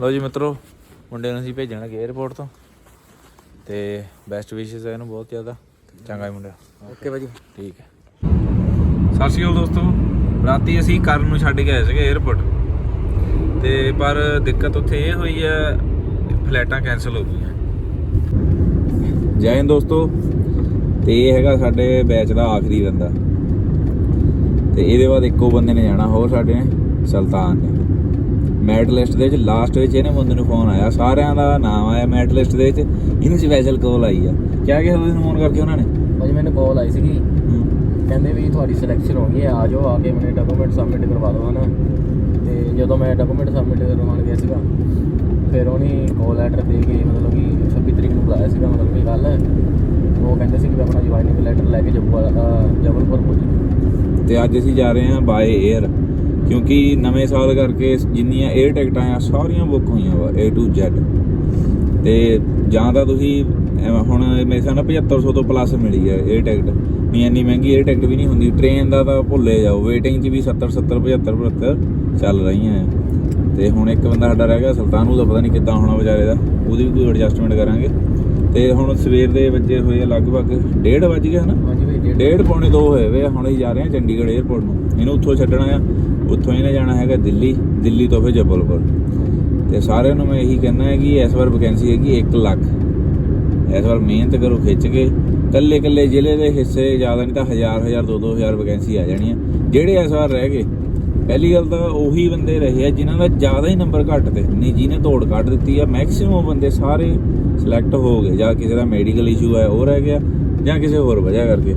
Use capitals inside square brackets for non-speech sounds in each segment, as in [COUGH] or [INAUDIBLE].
ਲਓ ਜੀ ਮਿੱਤਰੋ ਮੁੰਡੇ ਨੂੰ ਅਸੀਂ ਭੇਜਣਾ ਗਏ 에어ਪੋਰਟ ਤੋਂ। ਤੇ ਬੈਸਟ ਵਿਸ਼ੇਸ ਹੈ ਇਹਨੂੰ ਬਹੁਤ ਜ਼ਿਆਦਾ। ਚੰਗਾ ਹੈ ਮੁੰਡਾ। ਓਕੇ ਭਾਜੀ। ਠੀਕ ਹੈ। ਸਤਿ ਸ਼੍ਰੀ ਅਕਾਲ ਦੋਸਤੋ। ਰਾਤੀ ਅਸੀਂ ਕਰਨ ਨੂੰ ਛੱਡ ਕੇ ਆਏ ਸੀਗੇ 에어ਪੋਰਟ ਤੇ ਪਰ ਦਿੱਕਤ ਉੱਥੇ ਇਹ ਹੋਈ ਹੈ ਫਲੈਟਾਂ ਕੈਨਸਲ ਹੋ ਗਈਆਂ। ਜੈਨ ਦੋਸਤੋ। ਤੇ ਇਹ ਹੈਗਾ ਸਾਡੇ ਬੈਚ ਦਾ ਆਖਰੀ ਬੰਦਾ। ਤੇ ਇਹਦੇ ਬਾਅਦ ਇੱਕੋ ਬੰਦੇ ਨੇ ਜਾਣਾ ਹੋਰ ਸਾਡੇ ਨੇ ਸੁਲਤਾਨ ਨੇ। ਮੈਟ ਲਿਸਟ ਦੇ ਵਿੱਚ ਲਾਸਟ ਵਿੱਚ ਇਹਨੇ ਬੰਦੇ ਨੂੰ ਫੋਨ ਆਇਆ। ਸਾਰਿਆਂ ਦਾ ਨਾਮ ਆਇਆ ਮੈਟ ਲਿਸਟ ਦੇ ਵਿੱਚ। ਇਹਨੂੰ ਸਪੈਸ਼ਲ ਕਾਲ ਆਈ ਆ। ਕਿਆ ਕਿਹਾ ਉਹਨੂੰ ਫੋਨ ਕਰਕੇ ਉਹਨਾਂ ਨੇ? ਭਾਜੀ ਮੈਨੂੰ ਕਾਲ ਆਈ ਸੀਗੀ। ਕਹਿੰਦੇ ਵੀ ਤੁਹਾਡੀ ਸਿਲੈਕਸ਼ਨ ਹੋ ਗਈ ਹੈ ਆ ਜਾਓ ਆ ਕੇ ਮੇਰੇ ਡਾਕੂਮੈਂਟ ਸਬਮਿਟ ਕਰਵਾ ਦਿਓ ਹਨਾ। ਤੇ ਜਦੋਂ ਮੈਂ ਡਾਕੂਮੈਂਟ ਸਬਮਿਟ ਕਰਵਾਉਣ ਗਿਆ ਸੀਗਾ ਫਿਰ ਉਹਨੇ ਕਾਲ ਲੈਟਰ ਦੇ ਕੇ ਮਤਲਬ ਕਿ 26 ਤਰੀਕ ਨੂੰ ਬੁਲਾਇਆ ਸੀਗਾ ਮਤਲਬ ਕਿ ਕੱਲ ਉਹ ਕਹਿੰਦੇ ਸੀ ਕਿ ਆਪਣਾ ਜੁਆਇਨਿੰਗ ਲੈਟਰ ਲੈ ਕੇ ਜੱਬੂ ਜਬਲਪੁਰ ਪਹੁੰਚ। ਤੇ ਅੱਜ ਅਸੀਂ ਜਾ ਰਹੇ ਹਾਂ ਬਾਏ 에ਅਰ ਕਿਉਂਕਿ ਨਵੇਂ ਸਾਲ ਕਰਕੇ ਜਿੰਨੀਆਂ 에ਅਰ ਟਿਕਟਾਂ ਆ, ਸਾਰੀਆਂ ਬੁੱਕ ਹੋਈਆਂ ਵਾ, A to Z ਤੇ ਜਾਂ ਤਾਂ ਤੁਸੀਂ ਹੁਣ ਮੇਰੇ ਹਿਸਾਬ ਨਾਲ 7500 ਤੋਂ ਪਲੱਸ ਮਿਲੀ ਹੈ ਇਹ ਟਿਕਟ ਨਹੀਂ, ਇੰਨੀ ਮਹਿੰਗੀ ਇਹ ਟਿਕਟ ਵੀ ਨਹੀਂ ਹੁੰਦੀ। ਟ੍ਰੇਨ ਦਾ ਤਾਂ ਭੁੱਲੇ ਜਾਓ ਵੇਟਿੰਗ 'ਚ ਵੀ 70 70 75 75 ਚੱਲ ਰਹੀਆਂ ਆ ਤੇ ਹੁਣ ਇੱਕ ਬੰਦਾ ਸਾਡਾ ਰਹਿ ਗਿਆ, ਸੁਲਤਾਨ ਨੂੰ ਤਾਂ ਪਤਾ ਨਹੀਂ ਕਿੱਦਾਂ ਹੋਣਾ ਵਿਚਾਰੇ ਦਾ। ਉਹਦੀ ਵੀ ਕੋਈ ਐਡਜਸਟਮੈਂਟ ਕਰਾਂਗੇ। ਤੇ ਹੁਣ ਸਵੇਰ ਦੇ ਵੱਜੇ ਹੋਏ ਆ, ਲਗਭਗ 1:30 ਵੱਜ ਗਿਆ ਹਨਾ ਹਾਂਜੀ ਡੇਢ ਡੇਢ ਪੌਣੇ ਦੋ ਹੋਏ ਵੇ ਆ, ਹੁਣ ਅਸੀਂ ਜਾ ਰਹੇ ਹਾਂ ਚੰਡੀਗੜ੍ਹ 에ਅਰਪੋਰਟ ਨੂੰ। ਇਹਨੂੰ ਉੱਥੋਂ ਛੱਡਣਾ ਆ ਉੱਥੋਂ ਇਹਨੇ ਜਾਣਾ ਹੈਗਾ ਦਿੱਲੀ ਦਿੱਲੀ ਤੋਂ ਫਿਰ ਜਬਲਪੁਰ। ਤੇ ਸਾਰਿਆਂ ਨੂੰ ਮੈਂ ਇਹੀ ਕਹਿਣਾ ਹੈ ਕਿ ਇਸ ਵਾਰ ਵੈਕੈਂਸੀ ਹੈਗੀ 1 ਲੱਖ। ਇਸ ਵਾਰ ਮਿਹਨਤ ਕਰੋ ਖਿੱਚ ਕੇ। ਕੱਲੇ ਕੱਲੇ ਜ਼ਿਲ੍ਹੇ ਦੇ ਹਿੱਸੇ ਜ਼ਿਆਦਾ ਨਹੀਂ ਤਾਂ ਹਜ਼ਾਰ ਹਜ਼ਾਰ ਦੋ ਦੋ ਹਜ਼ਾਰ ਵੈਕੈਂਸੀ ਆ ਜਾਣੀ ਆ। ਜਿਹੜੇ ਇਸ ਵਾਰ ਰਹਿ ਗਏ ਪਹਿਲੀ ਗੱਲ ਤਾਂ ਉਹੀ ਬੰਦੇ ਰਹੇ ਆ ਜਿਨ੍ਹਾਂ ਦਾ ਜ਼ਿਆਦਾ ਹੀ ਨੰਬਰ ਘੱਟ ਤੇ ਨਹੀਂ ਜਿਹਨੇ ਤੋੜ ਕੱਢ ਦਿੱਤੀ ਆ ਮੈਕਸਿਮਮ ਬੰਦੇ ਸਾਰੇ ਸਿਲੈਕਟ ਹੋ ਗਏ ਜਾਂ ਕਿਸੇ ਦਾ ਮੈਡੀਕਲ ਇਸ਼ੂ ਹੈ ਉਹ ਰਹਿ ਗਿਆ ਜਾਂ ਕਿਸੇ ਹੋਰ ਵਜ੍ਹਾ ਕਰਕੇ।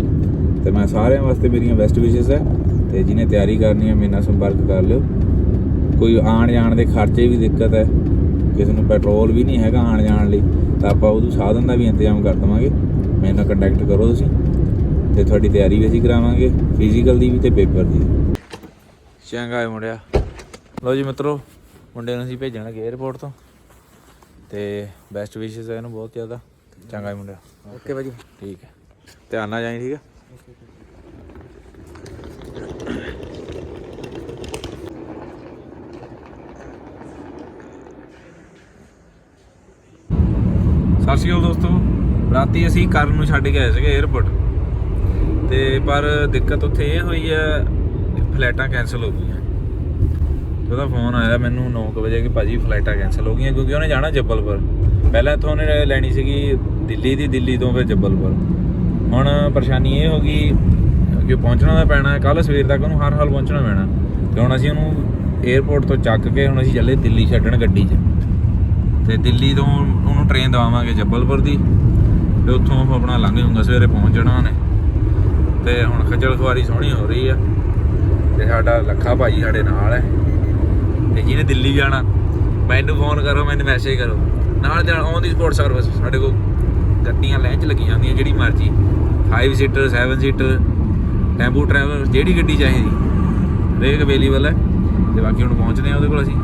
ਤੇ ਮੈਂ ਸਾਰਿਆਂ ਵਾਸਤੇ ਮੇਰੀਆਂ ਬੈਸਟ ਵਿਸ਼ੇਸ ਹੈ ਤੇ ਜਿਹਨੇ ਤਿਆਰੀ ਕਰਨੀ ਹੈ ਮੇਰੇ ਨਾਲ ਸੰਪਰਕ ਕਰ ਲਿਓ। ਕੋਈ ਆਣ ਜਾਣ ਦੇ ਖਰਚੇ ਵੀ ਦਿੱਕਤ ਹੈ ਕਿਸੇ ਨੂੰ ਪੈਟਰੋਲ ਵੀ ਨਹੀਂ ਹੈਗਾ ਆਣ ਜਾਣ ਲਈ ਤਾਂ ਆਪਾਂ ਉਹਨੂੰ ਸਾਧਨ ਦਾ ਵੀ ਇੰਤਜ਼ਾਮ ਕਰ ਦਵਾਂਗੇ। ਮੇਰੇ ਨਾਲ ਕੰਟੈਕਟ ਕਰੋ ਤੁਸੀਂ ਤੇ ਤੁਹਾਡੀ ਤਿਆਰੀ ਵੀ ਅਸੀਂ ਕਰਾਵਾਂਗੇ ਫਿਜ਼ੀਕਲ ਦੀ ਵੀ ਤੇ ਪੇਪਰ ਦੀ। ਚੰਗਾ ਹੈ ਮੁੰਡਿਆ। ਲਓ ਜੀ ਮਿੱਤਰੋ ਮੁੰਡੇ ਨੂੰ ਅਸੀਂ ਭੇਜਣ ਲੱਗੇ 에어ਪੋਰਟ ਤੋਂ ਤੇ ਬੈਸਟ ਵਿਸ਼ੇਸ ਹੈ ਇਹਨੂੰ ਬਹੁਤ ਜ਼ਿਆਦਾ। ਚੰਗਾ ਹੈ ਮੁੰਡਿਆ। ਓਕੇ ਭਾਜੀ। ਠੀਕ ਹੈ। ਧਿਆਨ ਨਾਲ ਜਾਈਂ ਠੀਕ ਹੈ। ਸਤਿ ਸ਼੍ਰੀ ਅਕਾਲ ਦੋਸਤੋ। ਰਾਤੀ ਅਸੀਂ ਕਰਨ ਨੂੰ ਛੱਡ ਕੇ ਆਏ ਸੀਗੇ 에어ਪੋਰਟ ਤੇ ਪਰ ਦਿੱਕਤ ਉੱਥੇ ਇਹ ਹੋਈ ਹੈ ਫਲਾਈਟਾਂ ਕੈਨਸਲ ਹੋ ਗਈਆਂ। ਉਹਦਾ ਫੋਨ ਆਇਆ ਮੈਨੂੰ 9:00 ਵਜੇ ਕਿ ਭਾਜੀ ਫਲਾਈਟਾਂ ਕੈਨਸਲ ਹੋ ਗਈਆਂ ਕਿਉਂਕਿ ਉਹਨੇ ਜਾਣਾ ਜੱਬਲਪੁਰ। ਪਹਿਲਾਂ ਇੱਥੋਂ ਉਹਨੇ ਲੈਣੀ ਸੀਗੀ ਦਿੱਲੀ ਦੀ ਦਿੱਲੀ ਤੋਂ ਫਿਰ ਜੱਬਲਪੁਰ। ਹੁਣ ਪਰੇਸ਼ਾਨੀ ਇਹ ਹੋ ਗਈ ਕਿ ਪਹੁੰਚਣਾ ਤਾਂ ਪੈਣਾ ਕੱਲ ਸਵੇਰ ਤੱਕ ਉਹਨੂੰ ਹਰ ਹਾਲ ਪਹੁੰਚਣਾ ਪੈਣਾ। ਤੇ ਹੁਣ ਅਸੀਂ ਉਹਨੂੰ 에어ਪੋਰਟ ਤੋਂ ਚੱਕ ਕੇ ਹੁਣ ਅਸੀਂ ਚੱਲੇ ਦਿੱਲੀ ਛੱਡਣ ਗੱਡੀ 'ਚ। ਤੇ ਦਿੱਲੀ ਤੋਂ ਉਹਨੂੰ ਟ੍ਰੇਨ ਦਵਾਵਾਂਗੇ ਜੱਬਲਪੁਰ ਦੀ। ਤੇ ਉੱਥੋਂ ਆਪਣਾ ਲੰਘ ਜਾਊਗਾ ਸਵੇਰੇ ਪਹੁੰਚ ਜਾਣਾ ਉਹਨੇ। ਤੇ ਹੁਣ ਖੱਜਲ ਖੁਆਰੀ ਸੋਹਣੀ ਹੋ ਰਹੀ ਆ। ਤੇ ਸਾਡਾ ਲੱਖਾ ਭਾਜੀ ਸਾਡੇ ਨਾਲ ਹੈ। ਤੇ ਜਿਹਨੇ ਦਿੱਲੀ ਜਾਣਾ, ਮੈਨੂੰ ਫੋਨ ਕਰੋ, ਮੈਨੂੰ ਮੈਸੇਜ ਕਰੋ। ਨਾਲ ਜਾਣ ਔਨ ਦੀ ਸਪੋਰਟ ਸਰਵਿਸ ਸਾਡੇ ਕੋਲ। ਗੱਡੀਆਂ ਲੈਂਚ ਲੱਗੀਆਂ ਜਾਂਦੀਆਂ ਜਿਹੜੀ ਮਰਜ਼ੀ। 5 ਸੀਟਰ 7 ਸੀਟਰ ਟੈਂਪੂ ਟਰੈਵਲ ਜਿਹੜੀ ਗੱਡੀ ਚਾਹੀਦੀ। ਹਰੇਕ ਅਵੇਲੇਬਲ ਹੈ। ਤੇ ਬਾਕੀ ਹੁਣ ਪਹੁੰਚਦੇ ਆ ਉਹਦੇ ਕੋਲ ਅਸੀਂ।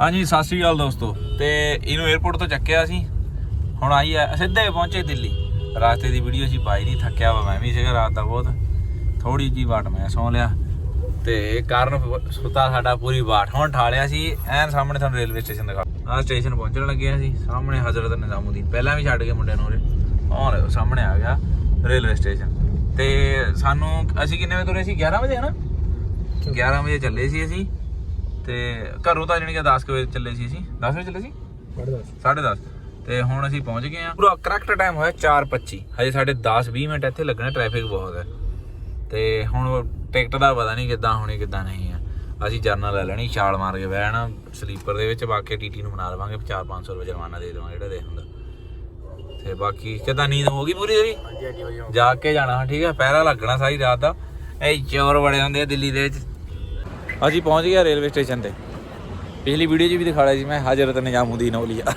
ਹਾਂਜੀ, ਸਤਿ ਸ਼੍ਰੀ ਅਕਾਲ ਦੋਸਤੋ। ਤੇ ਇਹਨੂੰ 에어ਪੋਰਟ ਤੋਂ ਚੱਕਿਆ ਸੀ ਹੁਣ ਆਈ ਹੈ ਸਿੱਧੇ ਪਹੁੰਚੇ ਦਿੱਲੀ। ਰਾਸਤੇ ਦੀ ਵੀਡੀਓ ਸੀ ਪਾਈ ਨਹੀਂ, ਥੱਕਿਆ ਵਾ ਮੈਂ ਵੀ ਸੀਗਾ ਰਾਤ ਦਾ ਬਹੁਤ। ਥੋੜੀ ਜੀ ਵਾਟ ਮੈਂ ਸੌਂ ਲਿਆ। ਤੇ ਕਾਰਨ ਸੁਤਾ ਸਾਡਾ ਪੂਰੀ ਬਾਟ ਹੁਣ ਠਾਲਿਆ ਸੀ, ਐਨ ਸਾਹਮਣੇ ਤੁਹਾਨੂੰ ਰੇਲਵੇ ਸਟੇਸ਼ਨ ਦਿਖਾ ਆਹ ਸਟੇਸ਼ਨ ਪਹੁੰਚਣ ਲੱਗੇ ਆ ਸੀ ਸਾਹਮਣੇ ਹਜ਼ਰਤ ਨਿਜ਼ਾਮੂਦੀਨ। ਪਹਿਲਾਂ ਵੀ ਛੱਡ ਕੇ ਮੁੰਡੇ ਨੂੰ ਉਰੇ। ਹੁਣ ਸਾਹਮਣੇ ਆ ਗਿਆ ਰੇਲਵੇ ਸਟੇਸ਼ਨ ਤੇ ਸਾਨੂੰ ਅਸੀਂ ਕਿੰਨੇ ਵਜੇ ਤੁਰੇ ਸੀ? 11 ਵਜੇ ਹਨਾ? 11 ਵਜੇ ਚੱਲੇ ਸੀ ਅਸੀਂ। ਤੇ ਘਰੋਂ ਤਾਂ ਜਾਣੀ ਕਿ 10 ਕੁ ਵਜੇ ਚੱਲੇ ਸੀ ਅਸੀਂ। 10 ਵਜੇ ਚੱਲੇ ਸੀ? 10:30 ਤੇ ਹੁਣ ਅਸੀਂ ਪਹੁੰਚ ਗਏ ਆ ਪੂਰਾ ਕਰੈਕਟ ਟਾਈਮ ਹੋਇਆ 4:25 ਹਜੇ ਸਾਡੇ 10-20 ਮਿੰਟ ਇੱਥੇ ਲੱਗਣੇ ਟ੍ਰੈਫਿਕ ਬਹੁਤ ਹੈ। ਤੇ ਹੁਣ ਟਿਕਟ ਦਾ ਪਤਾ ਨਹੀਂ ਕਿੱਦਾਂ ਹੋਣੀ ਕਿੱਦਾਂ ਨਹੀਂ ਆ ਅਸੀਂ ਜਰਨਲ ਲੈ ਲੈਣੀ ਛਾਲ ਮਾਰ ਕੇ ਬਹਿਣਾ। ਸਲੀਪਰ ਦੇ ਵਿੱਚ ਬਾਕੀ ਟੀਟੀ ਨੂੰ ਬਣਾ ਲਵਾਂਗੇ 4-500 ਰੁਪਏ ਜੁਰਮਾਨਾ ਦੇ ਦੇਵਾਂਗੇ ਜਿਹੜਾ ਦੇ ਹੁੰਦਾ। ਤੇ ਬਾਕੀ ਕਿੱਦਾਂ ਨੀਂਦ ਹੋ ਗਈ ਪੂਰੀ ਤੇਰੀ? ਹਾਂਜੀ ਹਾਂਜੀ ਭਾਜੀ ਜਾ ਕੇ ਜਾਣਾ ਠੀਕ ਹੈ ਪਹਿਰਾ ਲੱਗਣਾ ਸਾਰੀ ਰਾਤ ਦਾ। ਇਹ ਚੋਰ ਬੜੇ ਹੁੰਦੇ ਆ ਦਿੱਲੀ ਦੇ ਵਿੱਚ। ਅਸੀਂ ਪਹੁੰਚ ਗਏ ਰੇਲਵੇ ਸਟੇਸ਼ਨ ਤੇ। ਪਿਛਲੀ ਵੀਡੀਓ 'ਚ ਵੀ ਦਿਖਾਇਆ ਸੀ ਮੈਂ ਹਜ਼ਰਤ ਨਿਜ਼ਾਮੂਦੀਨ ਔਲੀਆ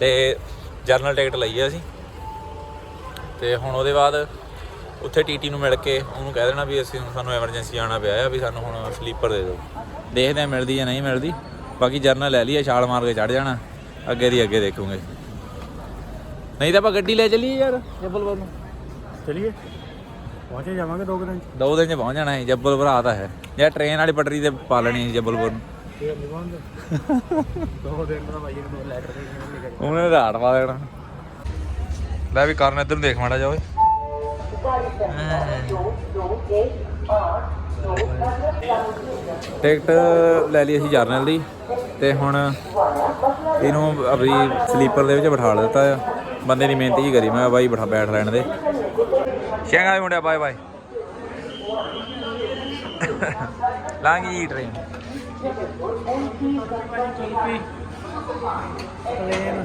ਤੇ ਜਰਨਲ ਟਿਕਟ ਲਈ ਆ ਅਸੀਂ। ਤੇ ਹੁਣ ਉਹਦੇ ਬਾਅਦ ਉੱਥੇ ਟੀਟੀ ਨੂੰ ਮਿਲ ਕੇ ਉਹਨੂੰ ਕਹਿ ਦੇਣਾ ਵੀ ਅਸੀਂ ਸਾਨੂੰ ਐਮਰਜੈਂਸੀ ਆਉਣਾ ਪਿਆ ਆ ਵੀ ਸਾਨੂੰ ਹੁਣ ਸਲੀਪਰ ਦੇ ਦਿਓ। ਦੇਖਦੇ ਆ ਮਿਲਦੀ ਜਾਂ ਨਹੀਂ ਮਿਲਦੀ। ਬਾਕੀ ਜਰਨਲ ਲੈ ਲਈ ਆ ਛਾਲ ਮਾਰ ਕੇ ਚੜ ਜਾਣਾ। ਅੱਗੇ ਦੀ ਅੱਗੇ ਦੇਖੂਗੇ। ਨਹੀਂ ਤਾਂ ਆਪਾਂ ਗੱਡੀ ਲੈ ਚੱਲੀਏ ਯਾਰ। ਜੱਬਲਪੁਰ ਨੂੰ। ਚਲਿਏ। ਪਹੁੰਚੇ ਜਾਵਾਂਗੇ ਦੋ ਕੁ ਦਿਨ ਦੋ ਦਿਨ ਚ ਪਹੁੰਚ ਜਾਣਾ ਹੈ ਜੱਬਲਪੁਰ ਆ ਤਾਂ ਹੈ। ਜਾਂ ਟ੍ਰੇਨ ਵਾਲੀ ਪਟਰੀ ਤੇ ਪਾ ਲੈਣੀ ਹੈ ਜੱਬਲਪੁਰ ਨੂੰ। [LAUGHS] ਦੋ ਦਿਨ ਦਾ ਭਾਈ ਨੂੰ ਲੈਟਰ ਦੇ ਨਹੀਂ ਕਰੀ ਉਹਨੇ ਰਾੜ ਪਾ ਦੇਣਾ। ਲੈ ਵੀ ਕਰਨ ਇੱਧਰ ਨੂੰ ਦੇਖ ਮਾੜਾ ਜਾ ਓਏ। ਟਿਕਟ ਲੈ ਲਈ ਅਸੀਂ ਜਰਨਲ ਦੀ। ਤੇ ਹੁਣ ਇਹਨੂੰ ਆਪਣੀ ਸਲੀਪਰ ਦੇ ਵਿੱਚ ਬਿਠਾ ਦਿੱਤਾ ਆ। ਬੰਦੇ ਦੀ ਮਿਹਨਤ ਹੀ ਕਰੀ। ਮੈਂ ਬਾਈ ਬਿਠਾ ਬੈਠ ਲੈਣ ਦੇ। ਚੰਗਾ ਵੀ ਮੁੰਡਿਆ, ਬਾਏ ਬਾਏ। ਲਾਂਗੀ ਟ੍ਰੇਨ ਪਲੇਨ